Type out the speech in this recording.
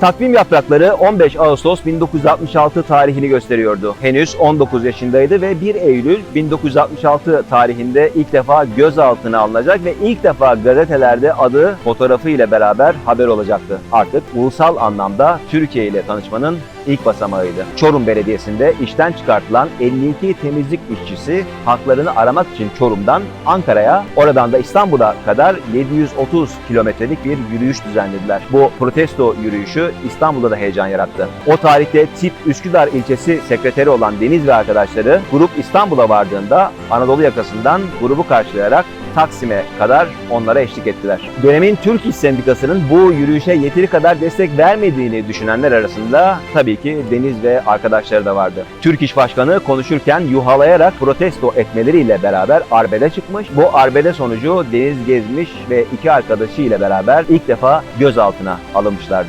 Takvim yaprakları 15 Ağustos 1966 tarihini gösteriyordu. Henüz 19 yaşındaydı ve 1 Eylül 1966 tarihinde ilk defa gözaltına alınacak ve ilk defa gazetelerde adı fotoğrafı ile beraber haber olacaktı. Artık ulusal anlamda Türkiye ile tanışmanın ilk basamağıydı. Çorum Belediyesi'nde işten çıkartılan 52 temizlik işçisi haklarını aramak için Çorum'dan Ankara'ya, oradan da İstanbul'a kadar 730 kilometrelik bir yürüyüş düzenlediler. Bu protesto yürüyüşü İstanbul'da da heyecan yarattı. O tarihte tip Üsküdar ilçesi sekreteri olan Deniz ve arkadaşları grup İstanbul'a vardığında Anadolu yakasından grubu karşılayarak Taksim'e kadar onlara eşlik ettiler. Dönemin Türk İş Sendikası'nın bu yürüyüşe yeteri kadar destek vermediğini düşünenler arasında tabii ki Deniz ve arkadaşları da vardı. Türk İş Başkanı konuşurken yuhalayarak protesto etmeleriyle beraber arbede çıkmış. Bu arbede sonucu Deniz Gezmiş ve iki arkadaşı ile beraber ilk defa gözaltına alınmışlardı.